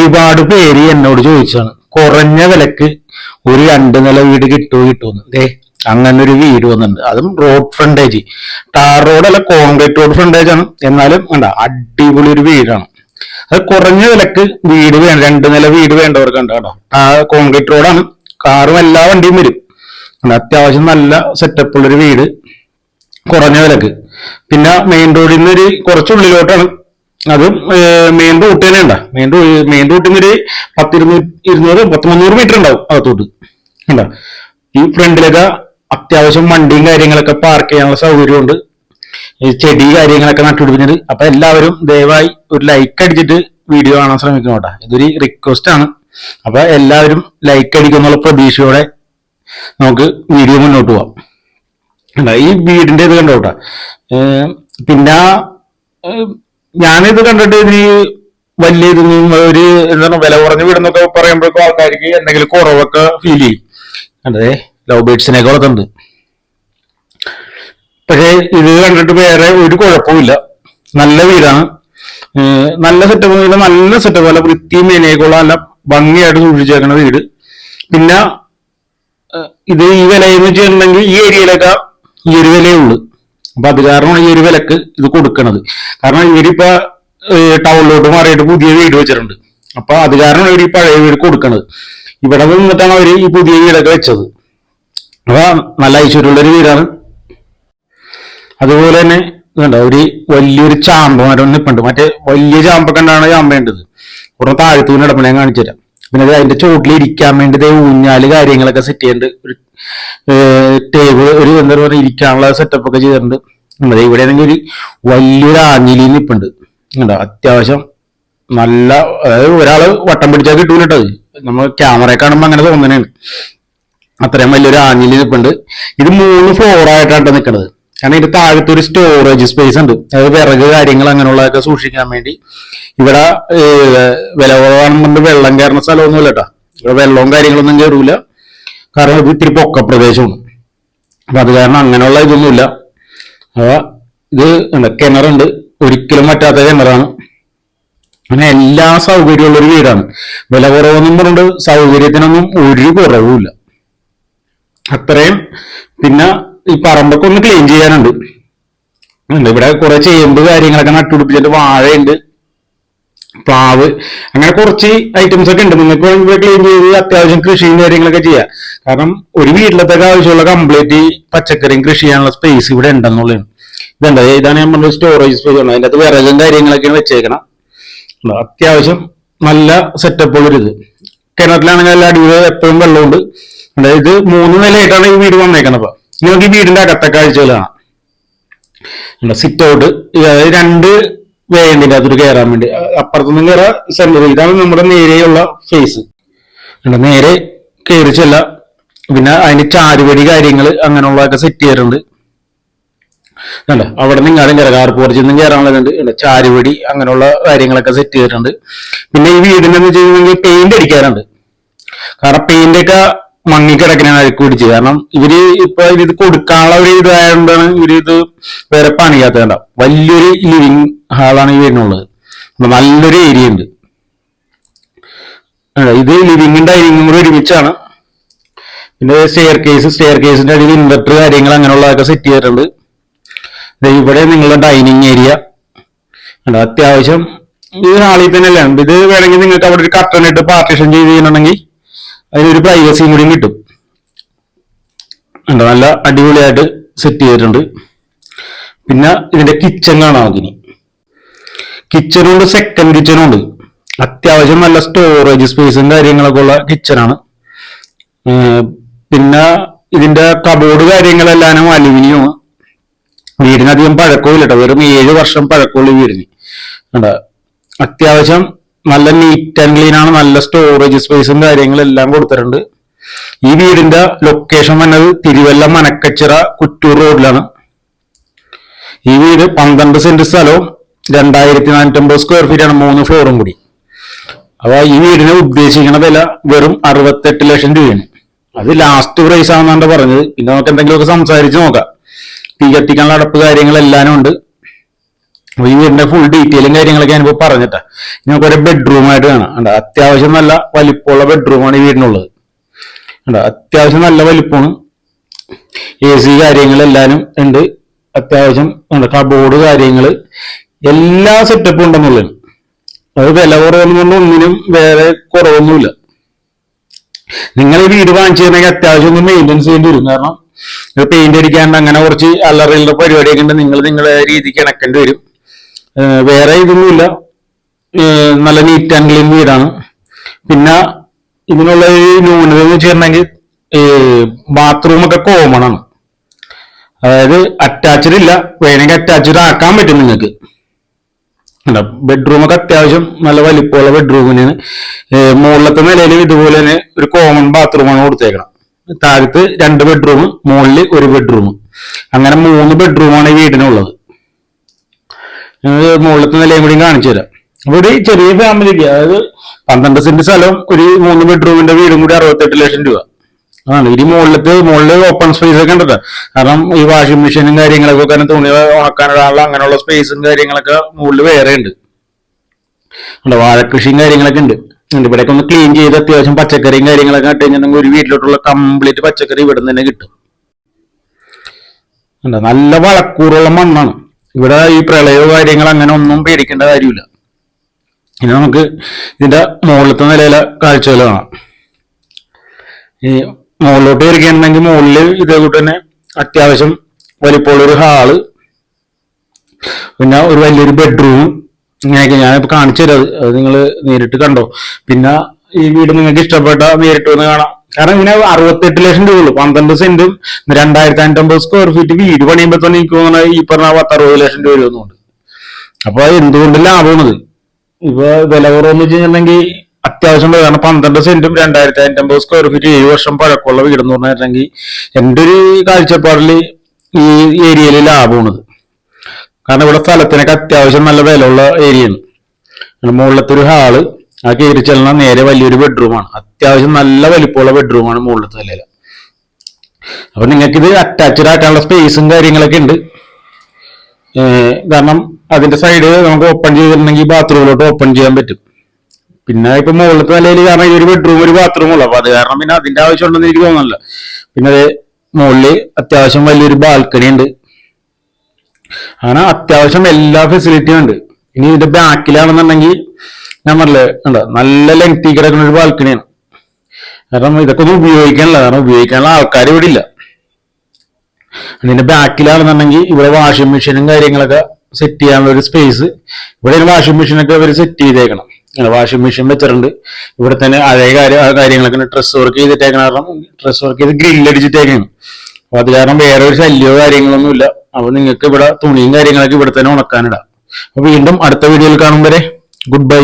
ഒരുപാട് പേര് എന്നോട് ചോദിച്ചാണ് കുറഞ്ഞ വിലക്ക് ഒരു രണ്ട് നില വീട് കിട്ടുമോ കിട്ടുമെന്ന് ദേ അങ്ങനെ ഒരു വീട് വന്നിട്ടുണ്ട്. അതും റോഡ് ഫ്രണ്ടേജ് ടാർ റോഡല്ല കോൺക്രീറ്റ് റോഡ് ഫ്രണ്ടേജ് ആണ്. എന്നാലും വേണ്ട അടിപൊളി ഒരു വീടാണ്. അത് കുറഞ്ഞ വിലക്ക് വീട് വേണം. രണ്ട് നില വീട് വേണ്ടവർക്ക് ഉണ്ട് കേട്ടോ കോൺക്രീറ്റ് റോഡാണ് കാറും എല്ലാ വണ്ടിയും വരും. അത്യാവശ്യം നല്ല സെറ്റപ്പ് ഉള്ളൊരു വീട്. കുറഞ്ഞ വിലക്ക്. പിന്നെ മെയിൻ റോഡിൽ നിന്ന് ഒരു കുറച്ചുള്ളിലോട്ടാണ് അതും മെയിൻ റൂട്ട് തന്നെ ഉണ്ടാ മെയിൻ മെയിൻ റൂട്ടിൽ നിന്ന് ഒരു പത്തിരുന്നൂറ് ഇരുന്നൂറ് പത്ത് മുന്നൂറ് മീറ്റർ ഉണ്ടാവും അകത്തോട്ട്. ഉണ്ടാ ഈ ഫ്രണ്ടിലൊക്കെ അത്യാവശ്യം വണ്ടിയും കാര്യങ്ങളൊക്കെ പാർക്ക് ചെയ്യാനുള്ള സൗകര്യമുണ്ട്. ചെടി കാര്യങ്ങളൊക്കെ നട്ടുപിടിപ്പിച്ചിട്ട്. അപ്പൊ എല്ലാവരും ദയവായി ഒരു ലൈക്ക് അടിച്ചിട്ട് വീഡിയോ കാണാൻ ശ്രമിക്കണം കേട്ടോ. ഇതൊരു റിക്വസ്റ്റ് ആണ്. അപ്പൊ എല്ലാവരും ലൈക്ക് അടിക്കുന്നുള്ള പ്രതീക്ഷയോടെ നമുക്ക് വീഡിയോ മുന്നോട്ട് പോവാം. ഈ വീടിന്റെ ഇത് കണ്ടോട്ടാ പിന്നെ ഞാനിത് കണ്ടിട്ട് ഇതിന് വലിയ ഇതൊന്നും ഒരു എന്താണ് വില കുറഞ്ഞ വീടെന്നൊക്കെ പറയുമ്പോഴേക്കും ആൾക്കാർക്ക് എന്തെങ്കിലും കുറവൊക്കെ ഫീൽ ചെയ്യും. അതെ ലവ് ബേഡ്സിനെ വളർത്തുന്നുണ്ട് പക്ഷേ ഇത് കണ്ടിട്ട് വേറെ ഒരു കുഴപ്പമില്ല നല്ല വീടാണ്. നല്ല സെറ്റപ്പ് നല്ല സെറ്റപ്പ് നല്ല വൃത്തിയും മേനയൊക്കെയുള്ള നല്ല ഭംഗിയായിട്ട് സൂക്ഷിച്ചേക്കുന്ന വീട്. പിന്നെ ഇത് ഈ വിലയെന്ന് വെച്ചിട്ടുണ്ടെങ്കിൽ ഈ ഏരിയയിലൊക്കെ ഈ ഒരു വിലയേ ഉള്ളൂ. അപ്പൊ അത് കാരണമാണ് ഈ ഒരു വിലക്ക് ഇത് കൊടുക്കണത്. കാരണം ഇവരിപ്പോ ടൗണിലോട്ട് മാറിയിട്ട് പുതിയ വീട് വെച്ചിട്ടുണ്ട്. അപ്പൊ അത് കാരണമാണ് ഇവർ ഈ പഴയ വീട് കൊടുക്കണത്. ഇവിടെ നിന്നിട്ടാണ് അവർ ഈ പുതിയ വീടൊക്കെ വെച്ചത്. അപ്പൊ നല്ല ഐശ്വര്യമുള്ള ഒരു വീടാണ്. അതുപോലെ തന്നെ ഇതുണ്ട് ഒരു വലിയൊരു ചാമ്പ മരം നിപ്പുണ്ട്. മറ്റേ വലിയ ചാമ്പൊക്കെ ഉണ്ടാണ് ചാമ്പേണ്ടത് കുറേ താഴ്ത്തൂന്ന് ഇടപെടൽ ഞാൻ കാണിച്ചു തരാം പിന്നെ അത് അതിന്റെ ചോട്ടിൽ ഇരിക്കാൻ വേണ്ടി ദേ ഊഞ്ഞാൽ കാര്യങ്ങളൊക്കെ സെറ്റ് ചെയ്തിട്ടുണ്ട് ഒരു ടേബിൾ ഒരു എന്താ പറയുക ഇരിക്കാനുള്ള സെറ്റപ്പ് ഒക്കെ ചെയ്തിട്ടുണ്ട്. അതെ ഇവിടെ ആണെങ്കിൽ ഒരു വലിയൊരു ആഞ്ഞിലി നിപ്പുണ്ട്. കേട്ടോ അത്യാവശ്യം നല്ല അതായത് ഒരാൾ വട്ടം പിടിച്ചാൽ കിട്ടൂല കേട്ടോ. നമ്മൾ ക്യാമറ കാണുമ്പോൾ അങ്ങനെ തോന്നണേണ്. അത്രയും വലിയൊരു ആഞ്ഞിലി നിൽപ്പുണ്ട് ഇത് മൂന്ന് ഫ്ലോർ ആയിട്ടാണ് നിൽക്കുന്നത് കാരണം ഇതിന്റെ താഴത്തെ ഒരു സ്റ്റോറേജ് സ്പേസ് ഉണ്ട്. അതായത് വിറക് കാര്യങ്ങൾ അങ്ങനെയുള്ളതൊക്കെ സൂക്ഷിക്കാൻ വേണ്ടി ഇവിടെ വില കുറവാണെന്നുണ്ട് വെള്ളം കയറുന്ന സ്ഥലമൊന്നുമില്ല കേട്ടോ. ഇവിടെ വെള്ളവും കാര്യങ്ങളൊന്നും കയറൂല. കാരണം ഇത് ഇത്തിരി പൊക്ക പ്രദേശമാണ് അപ്പൊ അത് കാരണം അങ്ങനെയുള്ള ഇതൊന്നുമില്ല. അപ്പൊ ഇത് കിണറുണ്ട്. ഒരിക്കലും പറ്റാത്ത കിണറാണ്. അങ്ങനെ എല്ലാ സൗകര്യമുള്ളൊരു വീടാണ്. വില കുറവെന്നും പറഞ്ഞിട്ട് സൗകര്യത്തിനൊന്നും ഒരു കുറവുമില്ല. അത്രയും പിന്നെ ഈ പറമ്പൊക്കെ ഒന്ന് ക്ലീൻ ചെയ്യാനുണ്ട്. ഇവിടെ കുറെ ചേമ്പ് കാര്യങ്ങളൊക്കെ നട്ടുപിടിപ്പിച്ചിട്ട് വാഴയുണ്ട്. പ്ലാവ്. അങ്ങനെ കുറച്ച് ഐറ്റംസ് ഒക്കെ ഉണ്ട്. നിങ്ങൾക്ക് ഇവിടെ ക്ലീൻ ചെയ്ത് അത്യാവശ്യം കൃഷിയും കാര്യങ്ങളൊക്കെ ചെയ്യാം. കാരണം ഒരു വീട്ടിലത്തേക്ക് ആവശ്യമുള്ള കംപ്ലീറ്റ് പച്ചക്കറിയും കൃഷി ചെയ്യാനുള്ള സ്പേസ് ഇവിടെ ഉണ്ടെന്നുള്ളതാണ്. ഇതുണ്ട്? ഇതാണ് ഞാൻ പറഞ്ഞ സ്റ്റോറേജ് സ്പേസ് ഉണ്ട് അതിന്റെ അകത്ത് വിറകും കാര്യങ്ങളൊക്കെയാണ് വെച്ചേക്കണം. അത്യാവശ്യം നല്ല സെറ്റപ്പ് ഉള്ളൊരിത് കിണറ്റിലാണെങ്കിൽ എല്ലാ അടിപൊളി എപ്പോഴും വെള്ളമുണ്ട്. അതായത് മൂന്ന് നിലയായിട്ടാണ് ഈ വീട് വന്നേക്കുന്നത് അപ്പൊ ഈ വീടിന്റെ അകത്തെ കാഴ്ചകൾ കാണാം. സിറ്റ് ഔട്ട് അതായത് രണ്ട് വേണ്ടിന്റെ അതൊരു കയറാൻ വേണ്ടി. അപ്പുറത്തുനിന്ന് കയറാം സെന്റർ ഇതാണ് നമ്മുടെ നേരെയുള്ള ഫേസ് നേരെ കയറി ചെല്ല. പിന്നെ അതിന് ചാരുപടി കാര്യങ്ങൾ അങ്ങനെയുള്ളതൊക്കെ സെറ്റ് ചെയ്യാറുണ്ട്. അല്ല അവിടെ നിങ്ങാടും കയറാം കാർ പോർച്ചിൽ നിന്നും കയറാനുള്ളതുണ്ട് ഉണ്ട് ചാരുപടി അങ്ങനെയുള്ള കാര്യങ്ങളൊക്കെ സെറ്റ് ചെയ്തിട്ടുണ്ട് പിന്നെ ഈ വീടിനെന്ന് വെച്ച് കഴിഞ്ഞാൽ പെയിന്റ് അടിക്കാറുണ്ട്. കാരണം പെയിന്റ് ഒക്കെ മങ്ങിക്കിടക്കണ അഴുക്ക് പിടിച്ച് കാരണം ഇവർ ഇപ്പൊ ഇത് കൊടുക്കാനുള്ള ഒരു ഇതായതുകൊണ്ടാണ് ഇവർ ഇത് വേറെ പണിയാത്തത് വലിയൊരു ലിവിങ് ഹാളാണ് ഈ വരുന്നുള്ളത് നല്ലൊരു ഏരിയ ഉണ്ട്. ഇത് ലിവിങ്ങും ഡൈനിങ്ങും കൂടെ ഒരുമിച്ചാണ്. പിന്നെ സ്റ്റെയർ കേസ് സ്റ്റെയർ കേസിന്റെ അടിയിൽ ഇൻവെർട്ടർ കാര്യങ്ങൾ അങ്ങനെയുള്ളതൊക്കെ സെറ്റ് ചെയ്തിട്ടുണ്ട്. ഇവിടെ നിങ്ങളുടെ ഡൈനിങ് ഏരിയ അത്യാവശ്യം ഈ ഹാളിൽ തന്നെയല്ലേ? ഇത് വേണമെങ്കിൽ നിങ്ങൾക്ക് അവിടെ ഒരു കർട്ടൻ ഇട്ട് പാർട്ടീഷൻ ചെയ്ത് ചെയ്യുന്നുണ്ടെങ്കിൽ അതിനൊരു പ്രൈവസിയും കൂടിയും കിട്ടും. ഉണ്ട് നല്ല അടിപൊളിയായിട്ട് സെറ്റ് ചെയ്തിട്ടുണ്ട്. പിന്നെ ഇതിന്റെ കിച്ചൺ കാണാം അതിനി കിച്ചണും ഉണ്ട് സെക്കൻഡ് കിച്ചണും ഉണ്ട്. അത്യാവശ്യം നല്ല സ്റ്റോറേജ് സ്പേസും കാര്യങ്ങളൊക്കെ ഉള്ള കിച്ചണാണ് പിന്നെ ഇതിന്റെ കബോർഡ് കാര്യങ്ങളെല്ലാം അലുമിനിയമാണ് വീടിനധികം പഴക്കമില്ല കേട്ടോ. വെറും ഏഴ് വർഷം പഴക്കമുള്ള വീടിന്. അത്യാവശ്യം നല്ല നീറ്റ് ആൻഡ് ക്ലീൻ ആണ് നല്ല സ്റ്റോറേജ് സ്പേസും കാര്യങ്ങളും എല്ലാം കൊടുത്തിട്ടുണ്ട്. ഈ വീടിന്റെ ലൊക്കേഷൻ വന്നത് തിരുവല്ല മനക്കച്ചിറ കുറ്റൂർ റോഡിലാണ്. ഈ വീട് പന്ത്രണ്ട് സെന്റ് സ്ഥലവും രണ്ടായിരത്തി നാനൂറ്റമ്പത് സ്ക്വയർ ഫീറ്റ് ആണ് മൂന്ന് ഫ്ലോറും കൂടി. അപ്പൊ ഈ വീടിന് ഉദ്ദേശിക്കുന്ന വില വെറും അറുപത്തെട്ട് ലക്ഷം രൂപയാണ്. അത് ലാസ്റ്റ് പ്രൈസ് ആണെന്നാണ് പറഞ്ഞത്. പിന്നെ നമുക്ക് എന്തെങ്കിലുമൊക്കെ സംസാരിച്ച് നോക്കാം. തീ കത്തിക്കാനുള്ള അടപ്പ് കാര്യങ്ങളെല്ലാം ഉണ്ട് അപ്പൊ ഈ വീടിന്റെ ഫുൾ ഡീറ്റെയിലും കാര്യങ്ങളൊക്കെ ഞാനിപ്പോ ഒരു ബെഡ്റൂം ആയിട്ട് കാണാം. കണ്ടോ? അത്യാവശ്യം നല്ല വലിപ്പമുള്ള ബെഡ്റൂമാണ് ഈ വീടിനുള്ളത്. അത്യാവശ്യം നല്ല വലിപ്പമാണ്. എ സി കാര്യങ്ങളെല്ലാനും ഉണ്ട്. അത്യാവശ്യം കബോർഡ് കാര്യങ്ങൾ എല്ലാ സെറ്റപ്പും ഉണ്ടെന്നുള്ളത് അത് വില കുറവൊന്നും ഒന്നിനും വേറെ കുറവൊന്നുമില്ല. നിങ്ങൾ ഈ വീട് വാങ്ങിച്ചു അത്യാവശ്യം ഒന്ന് മെയിന്റെനൻസ് ചെയ്യേണ്ടി വരും. കാരണം പെയിന്റ് അടിക്കാണ്ട് അങ്ങനെ കുറച്ച് അല്ലറയിലുള്ള പരിപാടിയൊക്കെ ഉണ്ട്. നിങ്ങൾ നിങ്ങളെ രീതിക്ക് ഇണക്കേണ്ടി വരും. വേറെ ഇതൊന്നുമില്ല. നല്ല നീറ്റ് ആൻഡ് ക്ലീൻ വീടാണ്. പിന്നെ ഇതിനുള്ള ന്യൂനത എന്ന് വെച്ചിട്ടുണ്ടെങ്കിൽ ബാത്റൂം ഒക്കെ കോമൺ ആണ്. അതായത് അറ്റാച്ച്ഡ് ഇല്ല. വേണമെങ്കിൽ അറ്റാച്ച്ഡ് ആക്കാൻ പറ്റും നിങ്ങൾക്ക്. ബെഡ്റൂം ഒക്കെ അത്യാവശ്യം നല്ല വലിപ്പമുള്ള ബെഡ്റൂമിന് മുകളിലത്തെ നിലയിൽ ഇതുപോലെ തന്നെ ഒരു കോമൺ ബാത്റൂമാണ് കൊടുത്തേക്കണം താഴത്ത് രണ്ട് ബെഡ്റൂം മുകളിൽ ഒരു ബെഡ്റൂം അങ്ങനെ മൂന്ന് ബെഡ്റൂമാണ് ഈ വീടിനുള്ളത്. മുകളിലത്തെ നിലയും കൂടി കാണിച്ചു തരാം. അപ്പൊ ഒരു ചെറിയ ഫാമിലിക്ക് അതായത് പന്ത്രണ്ട് സെന്റ് സ്ഥലം ഒരു മൂന്ന് ബെഡ്റൂമിന്റെ വീടും കൂടി അറുപത്തെട്ട് ലക്ഷം രൂപ. അതാണ്. ഇനി മുകളിലത്തെ മുകളിൽ ഓപ്പൺ സ്പേസ് ഒക്കെ ഉണ്ടല്ലോ. കാരണം ഈ വാഷിംഗ് മെഷീനും കാര്യങ്ങളൊക്കെ ഒക്കെ തുണി ആക്കാനുള്ള അങ്ങനെയുള്ള സ്പേസും കാര്യങ്ങളൊക്കെ മുകളിൽ വേറെ ഉണ്ട്. വാഴക്കൃഷിയും കാര്യങ്ങളൊക്കെ ഉണ്ട്. ഇവിടെ ഇവിടെയൊക്കെ ഒന്ന് ക്ലീൻ ചെയ്ത് അത്യാവശ്യം പച്ചക്കറിയും കാര്യങ്ങളൊക്കെ ഇട്ട് കഴിഞ്ഞിട്ടുണ്ടെങ്കിൽ ഒരു വീട്ടിലോട്ടുള്ള കംപ്ലീറ്റ് പച്ചക്കറി ഇവിടെ നിന്ന് തന്നെ കിട്ടും. നല്ല വളക്കൂറുള്ള മണ്ണാണ്. ഇവിടെ ഈ പ്രളയോ കാര്യങ്ങൾ അങ്ങനെ ഒന്നും പേടിക്കേണ്ട കാര്യമില്ല. ഇനി നമുക്ക് ഇതിന്റെ മുകളിലത്തെ നിലയിലെ കാഴ്ചകൾ കാണാം. ഈ മുകളിലോട്ട് കയറിക്കണമെങ്കിൽ മുകളിൽ ഇതേകൂട്ട് തന്നെ അത്യാവശ്യം വലിപ്പമുള്ളൊരു ഹാൾ പിന്നെ ഒരു വലിയൊരു ബെഡ്റൂം ഇങ്ങനെയൊക്കെ ഞാനിപ്പോ കാണിച്ചു തരാം. അത് നിങ്ങൾ നേരിട്ട് കണ്ടോ? പിന്നെ ഈ വീട് നിങ്ങൾക്ക് ഇഷ്ടപ്പെട്ട നേരിട്ട് വന്ന് കാണാം. കാരണം ഇങ്ങനെ അറുപത്തെട്ട് ലക്ഷം രൂപയുള്ളൂ പന്ത്രണ്ട് സെന്റും രണ്ടായിരത്തി അഞ്ഞൂറ്റമ്പത് സ്ക്വയർ ഫീറ്റ് വീട് പണിയുമ്പോ തന്നെ എനിക്ക് തോന്നുന്നത് ഈ പറഞ്ഞ പത്തറുപത് ലക്ഷം രൂപ വരുന്നുണ്ട് അപ്പൊ എന്തുകൊണ്ട് ലാഭമാണത്? ഇപ്പൊ വില കുറവെന്ന് വെച്ച് കഴിഞ്ഞിട്ടുണ്ടെങ്കിൽ അത്യാവശ്യം. കാരണം പന്ത്രണ്ട് സെന്റും രണ്ടായിരത്തി അഞ്ഞൂറ്റമ്പത് സ്ക്വയർ ഫീറ്റ് ഏഴ് വർഷം പഴക്കമുള്ള വീടെന്ന് പറഞ്ഞിട്ടുണ്ടെങ്കിൽ എന്റെ ഒരു കാഴ്ചപ്പാടിൽ ഈ ഏരിയയിൽ ലാഭമാണത്. കാരണം ഇവിടെ സ്ഥലത്തിനൊക്കെ അത്യാവശ്യം നല്ല വിലയുള്ള ഏരിയയാണ്. മുകളിലത്തെ ഒരു ഹാൾ ആ കയറി ചെല്ലണം നേരെ വലിയൊരു ബെഡ്റൂമാണ് അത്യാവശ്യം നല്ല വലിപ്പമുള്ള ബെഡ്റൂമാണ് മുകളിലത്തെ നിലയിൽ അപ്പൊ നിങ്ങൾക്ക് ഇത് അറ്റാച്ച്ഡ് ആക്കാനുള്ള സ്പേസും കാര്യങ്ങളൊക്കെ ഉണ്ട്. കാരണം അതിന്റെ സൈഡ് നമുക്ക് ഓപ്പൺ ചെയ്തിട്ടുണ്ടെങ്കിൽ ബാത്റൂമിലോട്ട് ഓപ്പൺ ചെയ്യാൻ പറ്റും. പിന്നെ ഇപ്പൊ മുകളിലത്തെ നിലയിൽ കാരണം ഈ ഒരു ബെഡ്റൂം ഒരു ബാത്റൂം ഉള്ളു. അപ്പൊ അത് കാരണം പിന്നെ അതിന്റെ ആവശ്യം ഉണ്ടെന്ന് എനിക്ക് തോന്നുന്നില്ല. പിന്നെ മുകളിൽ അത്യാവശ്യം വലിയൊരു ബാൽക്കണി ഉണ്ട്. അങ്ങനെ അത്യാവശ്യം എല്ലാ ഫെസിലിറ്റിയും ഉണ്ട്. ഇനി ഇതിന്റെ ബാക്കിലാണെന്നുണ്ടെങ്കിൽ ഞാൻ പറഞ്ഞില്ലേ കണ്ടോ? നല്ല ലെങ്തി കിടക്കുന്ന ഒരു ബാൽക്കണിയാണ് കാരണം ഇതൊക്കെ ഒന്നും ഉപയോഗിക്കാനില്ല കാരണം ഉപയോഗിക്കാനുള്ള ആൾക്കാർ ഇവിടെ ഇല്ല. അതിന്റെ ബാക്കിലാണെന്നുണ്ടെങ്കിൽ ഇവിടെ വാഷിംഗ് മെഷീനും കാര്യങ്ങളൊക്കെ സെറ്റ് ചെയ്യാനുള്ള ഒരു സ്പേസ് ഇവിടെ വാഷിംഗ് മെഷീനൊക്കെ അവർ സെറ്റ് ചെയ്തേക്കണം. വാഷിംഗ് മെഷീൻ വെച്ചിട്ടുണ്ട്. ഇവിടെ തന്നെ അതേ കാര്യം കാര്യങ്ങളൊക്കെ ഡ്രസ് വർക്ക് ചെയ്തിട്ടേക്കണം. കാരണം ഡ്രസ് വർക്ക് ചെയ്ത് ഗ്രില്ലടിച്ചിട്ടേക്കാണ് അപ്പൊ അത് കാരണം വേറെ ഒരു ശല്യമോ കാര്യങ്ങളൊന്നുമില്ല അപ്പൊ നിങ്ങൾക്ക് ഇവിടെ തുണിയും കാര്യങ്ങളൊക്കെ ഇവിടെ തന്നെ ഉണക്കാനിടാം. അപ്പൊ വീണ്ടും അടുത്ത വീഡിയോയിൽ കാണും വരെ. Good bye